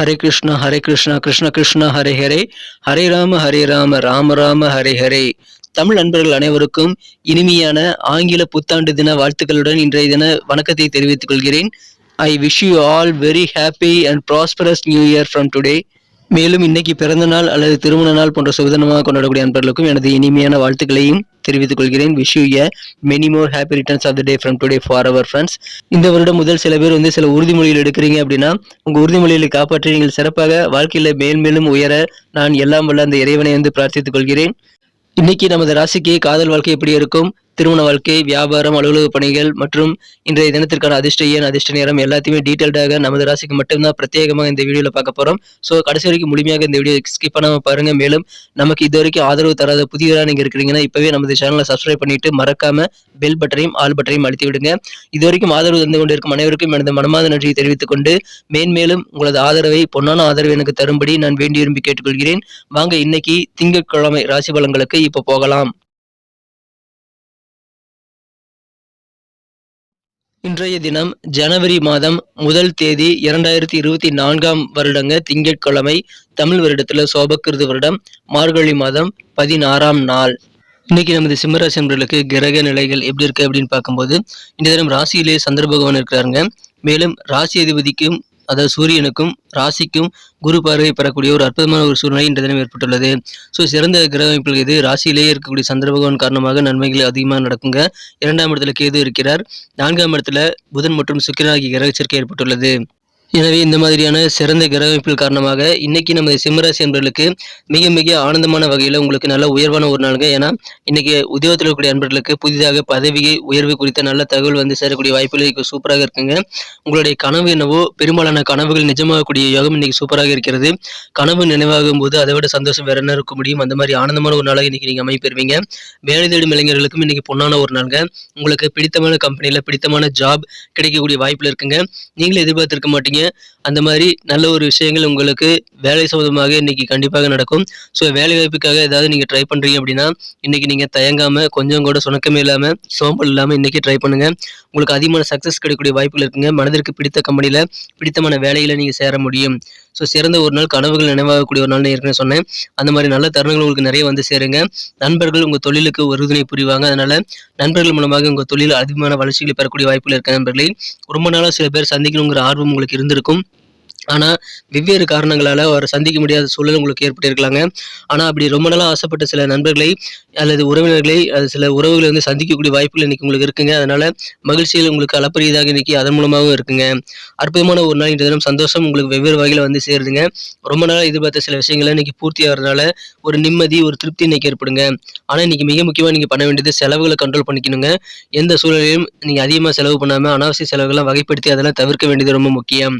ஹரே கிருஷ்ணா ஹரே கிருஷ்ணா கிருஷ்ண கிருஷ்ணா ஹரே ஹரே. ஹரே ராம ஹரே ராம ராம ராம ஹரே ஹரே. தமிழ் நண்பர்கள் அனைவருக்கும் இனிமையான ஆங்கில புத்தாண்டு தின வாழ்த்துக்களுடன் இன்றைய தின வணக்கத்தை தெரிவித்துக் கொள்கிறேன். I wish you all very happy and prosperous new year from today மேலும் இன்னைக்கு பிறந்த நாள் அல்லது திருமண நாள் போன்ற சுபதினமாக கொண்டாடக்கூடிய அன்பர்களுக்கும் எனது இனிமையான வாழ்த்துக்களையும் தெரிவித்துக் கொள்கிறேன். Wish you a many more happy returns of the day from today for our friends இந்த வருடம் முதல் சில பேர் வந்து சில உறுதிமொழிகள் எடுக்கிறீங்க அப்படின்னா உங்கள் உறுதிமொழிகளை காப்பாற்றி நீங்கள் சிறப்பாக வாழ்க்கையில் மேல்மேலும் உயர நான் எல்லாம் வல்ல அந்த இறைவனை வந்து பிரார்த்தித்துக் கொள்கிறேன். இன்னைக்கு நமது ராசிக்கு காதல் வாழ்க்கை எப்படி இருக்கும்? திருமண வாழ்க்கை வியாபாரம் அலுவலக பணிகள் மற்றும் இன்றைய தினத்திற்கான அதிர்ஷ்ட அதிர்ஷ்ட நேரம் எல்லாத்தையுமே டீட்டெயில்டாக நமது ராசிக்கு மட்டும்தான் பிரத்யேகமாக இந்த வீடியோவில் பார்க்க போகிறோம் ஸோ கடைசி வரைக்கும் முழுமையாக இந்த வீடியோ ஸ்கிப் பண்ணாமல் பாருங்கள் மேலும் நமக்கு இது வரைக்கும் ஆதரவு தராத புதியவராக நீங்க இருக்கிறீங்கன்னா இப்பவே நமது சேனலை சப்ஸ்கிரைப் பண்ணிட்டு மறக்காம பெல் பட்டனையும் ஆல் பட்டனையும் அழுத்தி விடுங்க இது வரைக்கும் ஆதரவு தந்து கொண்டிருக்கும் அனைவருக்கும் எனது மனமாத நன்றியை தெரிவித்துக் கொண்டு மேன்மேலும் உங்களது ஆதரவை பொன்னான ஆதரவு எனக்கு தரும்படி நான் வேண்டி விரும்பி கேட்டுக்கொள்கிறேன். வாங்க இன்னைக்கு திங்கட்கிழமை ராசி பலன்களுக்கு இப்போ போகலாம். இன்றைய தினம் ஜனவரி மாதம் முதல் தேதி இரண்டாயிரத்தி இருபத்தி நான்காம் வருடங்க திங்கட்கிழமை தமிழ் வருடத்துல சோபக்கிருது வருடம் மார்கழி மாதம் பதினாறாம் நாள். இன்னைக்கு நமது சிம்மராசி நண்பர்களுக்கு கிரக நிலைகள் எப்படி இருக்கு அப்படின்னு பார்க்கும்போது இந்த தினம் ராசியிலே சந்திர பகவான் இருக்கிறாருங்க. மேலும் ராசி அதிபதிக்கும் அதாவது சூரியனுக்கும் ராசிக்கும் குரு பார்வை பெறக்கூடிய ஒரு அற்புதமான ஒரு சூழ்நிலை இன்றைய தினம் ஏற்பட்டுள்ளது. ஸோ சிறந்த கிரக அமைப்புகள் இது. ராசியிலேயே இருக்கக்கூடிய சந்திர பகவான் காரணமாக நன்மைகள் அதிகமாக நடக்குங்க. இரண்டாம் இடத்துல கேது இருக்கிறார். நான்காம் இடத்துல புதன் மற்றும் சுக்கிரன் ஆகிய கிரக சேர்க்கை ஏற்பட்டுள்ளது. எனவே இந்த மாதிரியான சிறந்த கிரகமைப்பில் காரணமாக இன்னைக்கு நமது சிம்மராசி அன்பர்களுக்கு மிக மிக ஆனந்தமான வகையில் உங்களுக்கு நல்ல உயர்வான ஒரு நாளுங்க. ஏன்னா இன்னைக்கு உத்தியோகத்தில் இருக்கக்கூடிய அன்பர்களுக்கு புதிதாக பதவியை உயர்வு குறித்த நல்ல தகவல் வந்து சேரக்கூடிய வாய்ப்புகள் இன்னைக்கு சூப்பராக இருக்குங்க. உங்களுடைய கனவு என்னவோ பெரும்பாலான கனவுகள் நிஜமாகக்கூடிய யோகம் இன்னைக்கு சூப்பராக இருக்கிறது. கனவு நினைவாகும் போது அதை விட சந்தோஷம் வேற என்ன இருக்க முடியும்? அந்த மாதிரி ஆனந்தமான ஒரு நாளாக இன்னைக்கு நீங்க அமைப்பெறுவீங்க வேலை தேடும் இளைஞர்களுக்கும் இன்னைக்கு பொன்னான ஒரு நாளுங்க. உங்களுக்கு பிடித்தமான கம்பெனியில் பிடித்தமான ஜாப் கிடைக்கக்கூடிய வாய்ப்பில் இருக்குங்க. நீங்களும் எதிர்பார்த்திருக்க மாட்டீங்க. அந்த மாதிரி நல்ல ஒரு விஷயங்கள் உங்களுக்கு வேலை சம்மந்தமாக இன்னைக்கு கண்டிப்பாக நடக்கும். ஸோ வேலை வாய்ப்புக்காக ஏதாவது நீங்க ட்ரை பண்றீங்க அப்படின்னா இன்னைக்கு நீங்க தயங்காம கொஞ்சம் கூட சுணக்கமே இல்லாம சோம்பல் இல்லாம இன்னைக்கு ட்ரை பண்ணுங்க. உங்களுக்கு அதிகமான சக்சஸ் கிடைக்கக்கூடிய வாய்ப்புகள் இருக்குங்க. மனதிற்கு பிடித்த கம்பெனியில் பிடித்தமான வேலையில் நீங்க சேர முடியும். ஸோ சிறந்த ஒரு நாள் கனவுகள் நினைவாகக்கூடிய ஒரு நாள் ஏற்கனவே சொன்னேன். அந்த மாதிரி நல்ல தருணங்கள் உங்களுக்கு நிறைய வந்து சேருங்க. நண்பர்கள் உங்க தொழிலுக்கு உறுதுணை புரிவாங்க. அதனால நண்பர்கள் மூலமாக உங்க தொழில் அதிகமான வளர்ச்சிகளை பெறக்கூடிய வாய்ப்புகள் இருக்க நண்பர்களே. ரொம்ப நாளாக சில பேர் சந்திக்கணுங்கிற ஆர்வம் உங்களுக்கு இருந்திருக்கும் ஆனால் வெவ்வேறு காரணங்களால் அவரை சந்திக்க முடியாத சூழல் உங்களுக்கு ஏற்பட்டிருக்கலாங்க. ஆனால் அப்படி ரொம்ப நாளாக ஆசைப்பட்ட சில நண்பர்களை அல்லது உறவினர்களை அது சில உறவுகளை வந்து சந்திக்கக்கூடிய வாய்ப்புகள் இன்றைக்கி உங்களுக்கு இருக்குங்க. அதனால் மகிழ்ச்சிகள் உங்களுக்கு அளப்பரியதாக இன்றைக்கி அதன் மூலமாகவும் இருக்குங்க. அற்புதமான ஒரு நாள் இன்றைய தினம். சந்தோஷம் உங்களுக்கு வெவ்வேறு வகையில் வந்து சேருதுங்க. ரொம்ப நாளாக எதிர்பார்த்த சில விஷயங்களை இன்றைக்கி பூர்த்தி ஆகிறதுனால ஒரு நிம்மதி ஒரு திருப்தி இன்னைக்கு ஏற்படுங்க. ஆனால் இன்றைக்கி மிக முக்கியமாக நீங்கள் பண்ண வேண்டியது செலவுகளை கண்ட்ரோல் பண்ணிக்கணுங்க. எந்த சூழலையும் நீங்கள் அதிகமாக செலவு பண்ணாமல் அனாவசிய செலவுகளை வகைப்படுத்தி அதெல்லாம் தவிர்க்க வேண்டியது ரொம்ப முக்கியம்.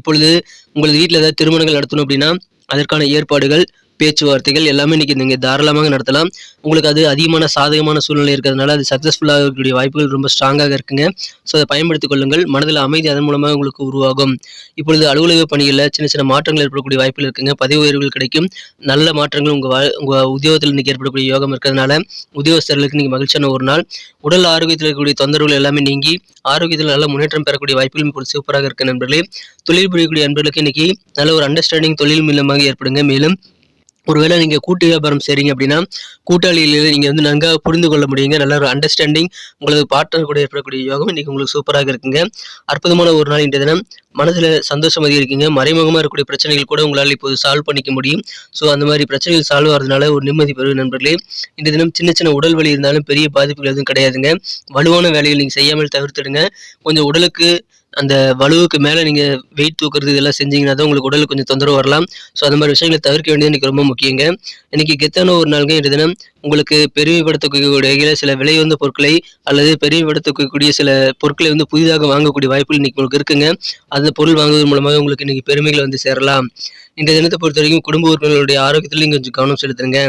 இப்பொழுது உங்களது வீட்டில் ஏதாவது திருமணங்கள் நடத்தணும் அப்படின்னா அதற்கான ஏற்பாடுகள் பேச்சுவார்த்தைகள் எல்லாமே இன்னைக்கு நீங்கள் தாராளமாக நடத்தலாம். உங்களுக்கு அது அதிகமான சாதகமான சூழ்நிலை இருக்கிறதுனால அது சக்ஸஸ்ஃபுல்லாக இருக்கக்கூடிய வாய்ப்புகள் ரொம்ப ஸ்ட்ராங்காக இருக்குங்க. ஸோ அதை பயன்படுத்திக் கொள்ளுங்கள். மனதில் அமைதி அதன் மூலமாக உங்களுக்கு உருவாகும். இப்பொழுது அலுவலக பணிகளில் சின்ன சின்ன மாற்றங்கள் ஏற்படக்கூடிய வாய்ப்புகள் இருக்குங்க. பதவி உயர்வுகள் கிடைக்கும். நல்ல மாற்றங்கள் உங்கள் வா உங்கள் உத்தியோகத்தில் இன்னைக்கு ஏற்படக்கூடிய யோகம் இருக்கிறதுனால உத்தியோகஸ்தர்களுக்கு நீங்கள் மகிழ்ச்சியான ஒரு நாள். உடல் ஆரோக்கியத்தில் இருக்கக்கூடிய தொந்தரவுகள் எல்லாமே நீங்கி ஆரோக்கியத்தில் நல்ல முன்னேற்றம் பெறக்கூடிய வாய்ப்புகள் இப்பொழுது சூப்பராக இருக்கு நண்பர்களே. தொழில் புரியக்கூடிய நண்பர்களுக்கு இன்னைக்கு நல்ல ஒரு அண்டர்ஸ்டாண்டிங் தொழில் மூலமாக ஏற்படுங்க. மேலும் ஒருவேளை நீங்கள் கூட்டு வியாபாரம் செய்கிறீங்க அப்படின்னா கூட்டாளிகளில் நீங்கள் வந்து நன்காக புரிந்து கொள்ள முடியுங்க. நல்ல ஒரு அண்டர்ஸ்டாண்டிங் உங்களுக்கு பார்ட்னர் கூட ஏற்படக்கூடிய யோகம் இன்றைக்கி உங்களுக்கு சூப்பராக இருக்குங்க. அற்புதமான ஒரு நாள் இன்றைய தினம். மனதில் சந்தோஷம் அதிகரிக்குங்க. மறைமுகமாக இருக்கக்கூடிய பிரச்சனைகள் கூட உங்களால் இப்போது சால்வ் பண்ணிக்க முடியும். ஸோ அந்த மாதிரி பிரச்சனைகள் சால்வ் ஆகிறதுனால ஒரு நிம்மதி பெறும் நண்பர்களே. இந்த தினம் சின்ன சின்ன உடல் வலி இருந்தாலும் பெரிய பாதிப்புகள் எதுவும் கிடையாதுங்க. வலுவான வேலைகள் நீங்கள் செய்யாமல் தவிர்த்துடுங்க. கொஞ்சம் உடலுக்கு அந்த வலுவுக்கு மேலே நீங்கள் வெயிட் தூக்குறது இதெல்லாம் செஞ்சீங்கன்னா தான் உங்களுக்கு உடலுக்கு கொஞ்சம் தொந்தரவு வரலாம். ஸோ அந்த மாதிரி விஷயங்களை தவிர்க்க வேண்டியது எனக்கு ரொம்ப முக்கியங்க. இன்னைக்கு கெத்தான ஒரு நாளுங்க இந்த தினம் உங்களுக்கு பெருமைப்படுத்தக்கூடிய சில விலை வந்த பொருட்களை அல்லது பெருமைப்படுத்தக்கூடிய சில பொருட்களை வந்து புதிதாக வாங்கக்கூடிய வாய்ப்புகள் இன்னைக்கு உங்களுக்கு இருக்குங்க. அந்த பொருள் வாங்குவதன் மூலமாக உங்களுக்கு இன்னைக்கு பெருமைகள் வந்து சேரலாம். இந்த தினத்தை பொறுத்த வரைக்கும் குடும்ப உறுப்பினர்களுடைய ஆரோக்கியத்திலையும் கொஞ்சம் கவனம் செலுத்துங்க.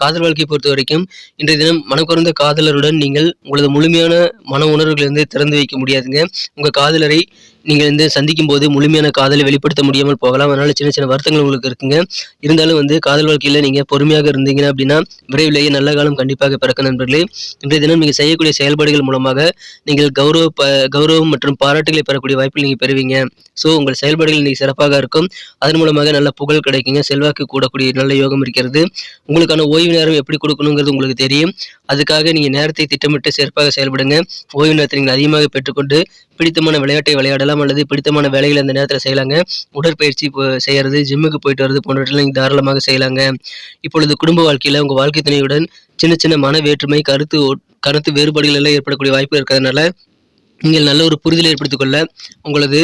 காதல் வாழ்க்கையை பொறுத்த வரைக்கும் இன்றைய தினம் மனக்குறந்த காதலருடன் நீங்கள் உங்களது முழுமையான மன உணர்வுகளை வந்து திறந்து வைக்க முடியாதுங்க. உங்கள் காதலரை நீங்கள் வந்து சந்திக்கும் போது முழுமையான காதலை வெளிப்படுத்த முடியாமல் போகலாம். அதனால சின்ன சின்ன வருத்தங்கள் உங்களுக்கு இருக்குங்க. இருந்தாலும் வந்து காதல் வாழ்க்கையில் நீங்கள் பொறுமையாக இருந்தீங்க அப்படின்னா விரைவிலேயே நல்ல காலம் கண்டிப்பாக பிறக்கும் நண்பர்களே. இன்றைய தினம் நீங்கள் செய்யக்கூடிய செயல்பாடுகள் மூலமாக நீங்கள் கௌரவ ப கௌரவம் மற்றும் பாராட்டுகளை பெறக்கூடிய வாய்ப்பில் நீங்கள் பெறுவீங்க. ஸோ உங்கள் செயல்பாடுகள் இன்றைக்கி சிறப்பாக இருக்கும். அதன் மூலமாக நல்ல புகழ் கிடைக்குங்க. செல்வாக்கு கூடக்கூடிய நல்ல யோகம் இருக்கிறது. உங்களுக்கான ஓய்வு நேரம் எப்படி கொடுக்கணுங்கிறது உங்களுக்கு தெரியும். அதுக்காக நீங்கள் நேரத்தை திட்டமிட்டு சிறப்பாக செயல்படுங்க. ஓய்வு நேரத்தை நீங்கள் அதிகமாக பெற்றுக்கொண்டு பிடித்தமான விளையாட்டை விளையாடலாம். அல்லது பிடித்தமான வேலைகளை அந்த நேரத்தில் செய்யலாங்க. உடற்பயிற்சி செய்யறது ஜிம்முக்கு போயிட்டு வரது போன்றவற்றில் நீங்கள் தாராளமாக செய்யலாங்க. இப்பொழுது குடும்ப வாழ்க்கையில் உங்கள் வாழ்க்கை துணையுடன் சின்ன சின்ன மன வேற்றுமை கருத்து கருத்து வேறுபாடுகள் எல்லாம் ஏற்படக்கூடிய வாய்ப்பு இருக்கிறதுனால நீங்கள் நல்ல ஒரு புரிதலை ஏற்படுத்திக் கொள்ள உங்களது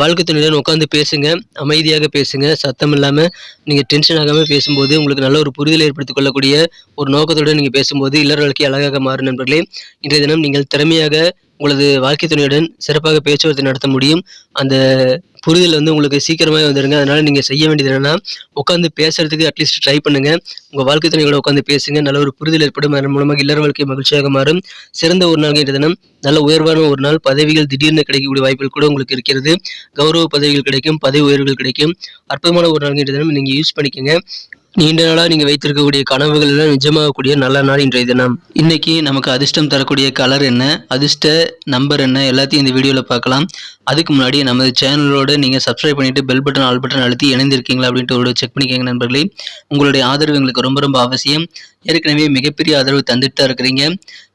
வாழ்க்கை துணையுடன் உட்காந்து பேசுங்க அமைதியாக பேசுங்க. சத்தம் இல்லாமல் நீங்கள் டென்ஷன் ஆகாமல் பேசும்போது உங்களுக்கு நல்ல ஒரு புரிதலை ஏற்படுத்திக் கொள்ளக்கூடிய ஒரு நோக்கத்துடன் நீங்கள் பேசும்போது இல்லற வாழ்க்கை அழகாக மாறும் நண்பர்களே. இன்றைய தினம் நீங்கள் திறமையாக உங்களது வாழ்க்கை துணையுடன் சிறப்பாக பேச்சுவார்த்தை நடத்த முடியும். அந்த புரிதல் வந்து உங்களுக்கு சீக்கிரமாக வந்துடுங்க அதனால் நீங்கள் செய்ய வேண்டியது என்னென்னா உட்காந்து பேசுறதுக்கு அட்லீஸ்ட் ட்ரை பண்ணுங்கள் உங்கள் வாழ்க்கை துணையோட உட்காந்து பேசுங்க. நல்ல ஒரு புரிதல் ஏற்படும். அதன் மூலமாக இல்லற வாழ்க்கை மகிழ்ச்சியாக மாறும். சிறந்த ஒரு நாள் என்ற தினம் நல்ல உயர்வான ஒரு நாள். பதவிகள் திடீர்னு கிடைக்கக்கூடிய வாய்ப்புகள் கூட உங்களுக்கு இருக்கிறது. கௌரவ பதவிகள் கிடைக்கும். பதவி உயர்வுகள் கிடைக்கும். அற்புதமான ஒரு நாள் என்ற தினம் நீங்கள் யூஸ் பண்ணிக்கோங்க. நீண்ட நாளாக நீங்கள் வைத்திருக்கக்கூடிய கனவுகள் எல்லாம் நிஜமாகக்கூடிய நல்ல நாள் இன்றைய தினம். இன்னைக்கு நமக்கு அதிர்ஷ்டம் தரக்கூடிய கலர் என்ன அதிர்ஷ்ட நம்பர் என்ன எல்லாத்தையும் இந்த வீடியோவில் பார்க்கலாம். அதுக்கு முன்னாடி நமது சேனலோடு நீங்கள் சப்ஸ்கிரைப் பண்ணிட்டு பெல் பட்டன் ஆல் பட்டன் அழுத்தி இணைந்திருக்கீங்களா அப்படின்ட்டு ஒரு செக் பண்ணிக்கோங்க நண்பர்களே. உங்களுடைய ஆதரவு எங்களுக்கு ரொம்ப ரொம்ப அவசியம். ஏற்கனவே மிகப்பெரிய ஆதரவு தந்துட்டு தான் இருக்கிறீங்க.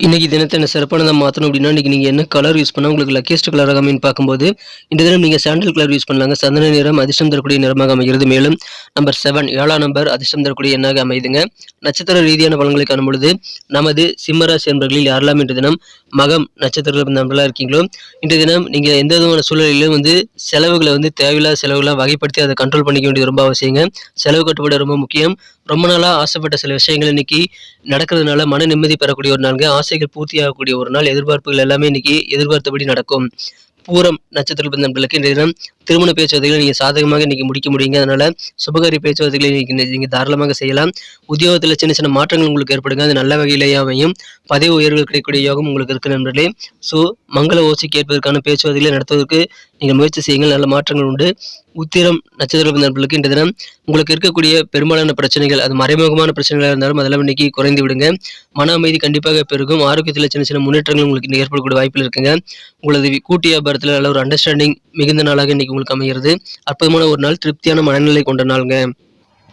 இன்றைக்கி தினத்தை என்ன சிறப்பானதாக மாற்றணும் அப்படின்னா இன்றைக்கி நீங்கள் என்ன கலர் யூஸ் பண்ணால் உங்களுக்கு லக்கியஸ்ட் கலராக அமைன்னு பார்க்கும்போது இந்த தினம் நீங்கள் சாண்டல் கலர் யூஸ் பண்ணலாங்க. சந்தன நிறம் அதிர்ஷ்டம் தரக்கூடிய நிறமாக அமைகிறது. மேலும் நம்பர் செவன் ஏழாம் நம்பர் அதிர்ஷ்டம் தரக்கூடிய எண்ணாக அமைதுங்க நட்சத்திர ரீதியான பலன்களை காணும் பொழுது நமது சிம்மராசி என்பர்களில் யாரெல்லாம் இன்று தினம் மகம் நட்சத்திரங்கள் நம்பர்களாக இருக்கீங்களோ இன்றைய தினம் நீங்கள் எந்த விதமான சூழ்நிலையிலும் வந்து செலவுகளை வந்து தேவையில்லாத செலவுகளை வகைப்படுத்தி அதை கண்ட்ரோல் பண்ணிக்க வேண்டியது ரொம்ப அவசியங்க. செலவு கட்டுப்பாடு ரொம்ப முக்கியம். ரொம்ப நாளாக ஆசைப்பட்ட சில விஷயங்கள் இன்னைக்கு நடக்கிறதுனால மன நிம்மதி பெறக்கூடிய ஒரு நாளுங்க. ஆசைகள் பூர்த்தியாகக்கூடிய ஒரு நாள். எதிர்பார்ப்புகள் எல்லாமே இன்னைக்கு எதிர்பார்த்தபடி நடக்கும். பூரம் நட்சத்திர நண்பர்களுக்கு இன்றைய தினம் திருமண பேச்சுவார்த்தைகளை நீங்கள் சாதகமாக இன்னைக்கு முடிக்க முடியுங்க. அதனால சுபகாரி பேச்சுவார்த்தைகளை இன்னைக்கு நீங்கள் தாராளமாக செய்யலாம். உத்தியோகத்தில் சின்ன சின்ன மாற்றங்கள் உங்களுக்கு ஏற்படுங்க. அது நல்ல வகையிலேயே அமையும். பதவி உயர்வுகள் கிடைக்கக்கூடிய யோகம் உங்களுக்கு இருக்கு நண்பர்களே. ஸோ மங்கள ஓசி கேட்பதற்கான பேச்சுவார்த்தைகளை நடத்துவதற்கு நீங்கள் முயற்சி செய்யுங்கள். நல்ல மாற்றங்கள் உண்டு. உத்திரம் நட்சத்திர நண்பர்களுக்கு இந்த தினம் உங்களுக்கு இருக்கக்கூடிய பெரும்பாலான பிரச்சனைகள் அது மறைமுகமான பிரச்சனைகளாக இருந்தாலும் அதெல்லாம் இன்னைக்கு குறைந்து விடுங்க. மன அமைதி கண்டிப்பாக பெருகும். ஆரோக்கியத்தில் சின்ன சின்ன முன்னேற்றங்கள் உங்களுக்கு ஏற்படக்கூடிய வாய்ப்பில் இருக்குங்க. உங்களது கூட்டு வியாபாரத்தில் நல்ல ஒரு அண்டர்ஸ்டாண்டிங் மிகுந்த நாளாக இன்னைக்கு உங்களுக்கு அமைகிறது அற்புதமான ஒரு நாள் திருப்தியான மனநிலை கொண்ட நாளுங்க.